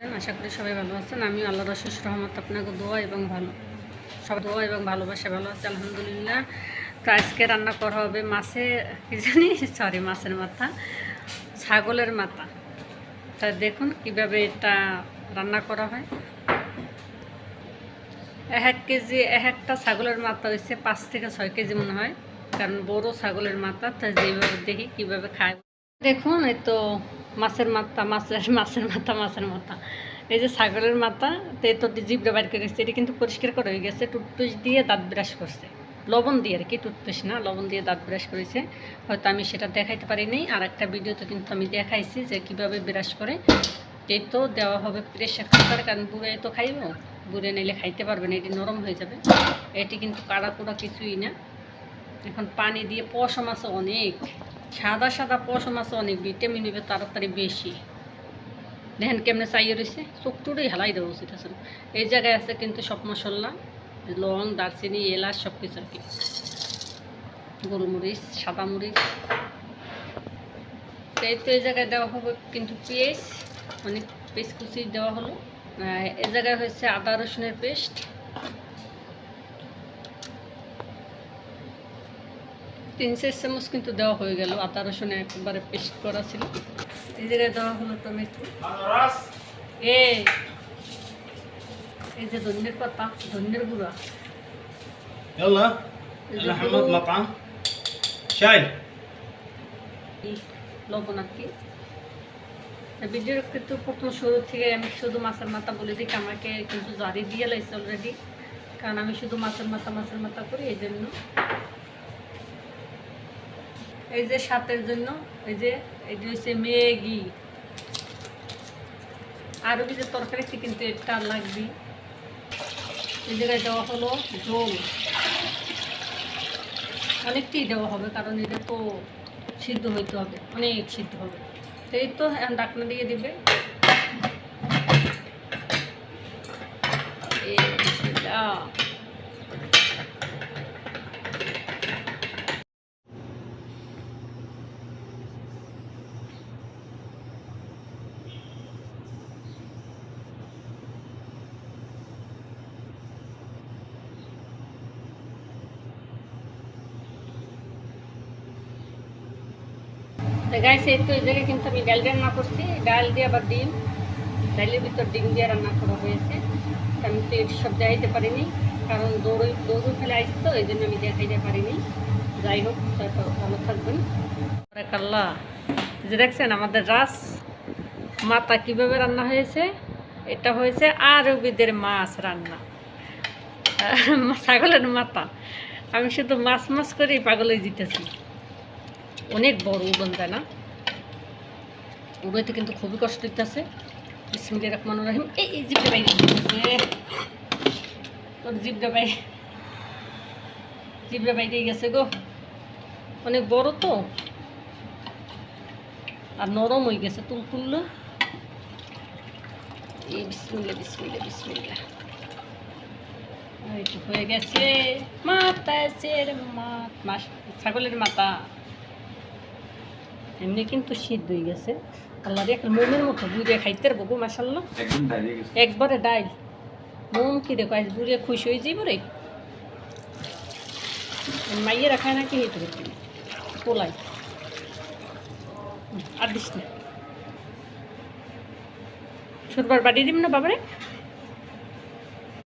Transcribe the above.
আশা করি সবাই ভালো আছেন। আমি আল্লাহ রসুস রহমত, আপনাকে দোয়া এবং ভালো সব দোয়া এবং ভালোবাসা ভালো আছে, আলহামদুলিল্লাহ। তো আজকে রান্না করা হবে মাছে, কি জানি? সরি মাছের মাথা। ছাগলের মাথা। তা দেখুন কীভাবে এটা রান্না করা হয়। এক এক কেজি, এক একটা ছাগলের মাথা হয়েছে পাঁচ থেকে ছয় কেজি মনে হয়। কারণ বড় ছাগলের মাথা, তা যেভাবে দেখি কীভাবে খায়। দেখুন, এই তো মাছের মাথা, মাছের মাছের মাথা মাছের মাথা। এই যে ছাগলের মাথা, তো এই তো জিভটা বাইর করে গেছে, এটি কিন্তু পরিষ্কার করা হয়ে গেছে। টুথপেস্ট দিয়ে দাঁত ব্রাশ করছে। লবণ দিয়ে আর কি, টুথপেস্ট না, লবণ দিয়ে দাঁত ব্রাশ করেছে। হয়তো আমি সেটা দেখাইতে পারিনি আর একটা ভিডিওতে কিন্তু আমি দেখাইছি যে কীভাবে ব্রাশ করে। এই তো দেওয়া হবে প্রেশার কুকার, কারণ বুড়ে তো খাইব। বুড়ে নিলে খাইতে পারবে না, এটি নরম হয়ে যাবে। এটি কিন্তু কাড়া কুড়া কিছুই না। এখন পানি দিয়ে পশম আছে অনেক। সাদা সাদা পশম আছে অনেক, ভিটামিন হবে তাড়াতাড়ি বেশি। দেখেন কেমনে চাইয়ে রয়েছে চোখটুড়ি হেলাই দেওয়া উচিত আছে এই জায়গায় আছে কিন্তু সব মশলা, লং, দারচিনি, এলাচ সব কিছু আর কি। গোলমরিচ, সাদা মরিচ। এই তো এই জায়গায় দেওয়া হবে কিন্তু পেঁয়াজ অনেক পেস্ট কুচি দেওয়া হলো। এ জায়গায় হয়েছে আদা রসুনের পেস্ট। তিন চার চামচ কিন্তু দেওয়া হয়ে গেল আদা রসুনে একবারে পেস্ট করা ছিল এই জায়গায় দেওয়া হলো টমেটো এই এই যে ধন্যের পাতা ধন্যের গুঁড়া يلا এই যে انا حمد হলুদ, مطعم شاي এই লবণ আর কি ভিডিওর কিন্তু প্রথম শুরু থেকে আমি শুধু মাছের মাথা বলে দিই আমাকে কিন্তু জারি দিয়ে লাইছে অলরেডি কারণ আমি শুধু মাছের মাথা মাছের মাথা করি এই জন্য এই যে সাতের জন্য, এই যে এই যে হচ্ছে ম্যাগি আরও কিছু তরকারিতে কিন্তু এটা লাগবে। এই জায়গায় দেওয়া হলো ঝোল অনেকটাই দেওয়া হবে, কারণ এটা তো সিদ্ধ হইতে হবে, অনেক সিদ্ধ হবে। এই তো ডাকনা দিয়ে দিবে এই বিসমিল্লাহ। তো কিন্তু আমি রান্না করছি। ডিম। ডালের ভিতর দিয়ে রান্না করা হয়েছে। আমি তো পারিনি, কারণ ফেলে তো জন্য আমি পারিনি। যাই হোক ভালো থাকবেন। যে দেখছেন, আমাদের রাস মাতা কীভাবে রান্না হয়েছে? এটা হয়েছে আরবিদের মাছ রান্না। ছাগলের মাথা। আমি শুধু মাছ মাছ করেই পাগলে জিতেছি। অনেক বড় উড়ন তাই না। উড়াইতে কিন্তু খুবই কষ্ট দিতেছে বিসমিল্লা রহমান রহিম। এই এই জিপটা বাইরে। তোর জিপটা বাই জিপটা বাইরে গেছে গো। অনেক বড় তো। আর নরম হয়ে গেছে তুল তুললো। এই বিসমিল্লা বিসমিল্লা বিসমিল্লা হয়ে গেছে। মাথা আছে মাথ ছাগলের মাথা এমনি কিন্তু সিদ্ধ হয়ে গেছে। আল্লাহ রে একটা মোমের মতো বুড়ে খাইতে মাসাল্লাহ দাঁড়িয়ে গেছে। একবারে ডাইল। মোম কি দেখো আজ বুড়ে খুশি হয়ে যাইব রে। মাইয়েরা খায় না কি হইতে হইতে পোলাই আর দিস না। সুরবার বাড়ি দিম না বাবারে?